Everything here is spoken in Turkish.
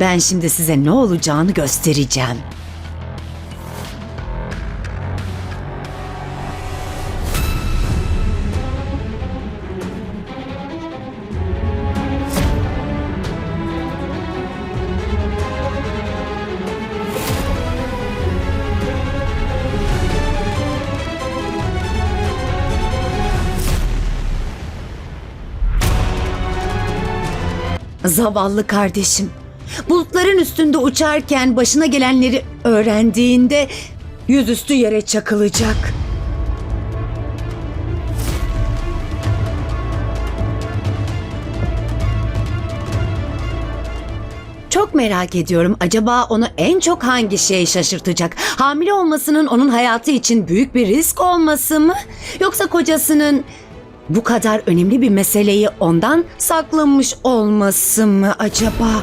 Ben şimdi size ne olacağını göstereceğim. Zavallı kardeşim. Bulutların üstünde uçarken başına gelenleri öğrendiğinde yüzüstü yere çakılacak. Çok merak ediyorum. Acaba onu en çok hangi şey şaşırtacak? Hamile olmasının onun hayatı için büyük bir risk olması mı? Yoksa kocasının bu kadar önemli bir meseleyi ondan saklamış olması mı acaba?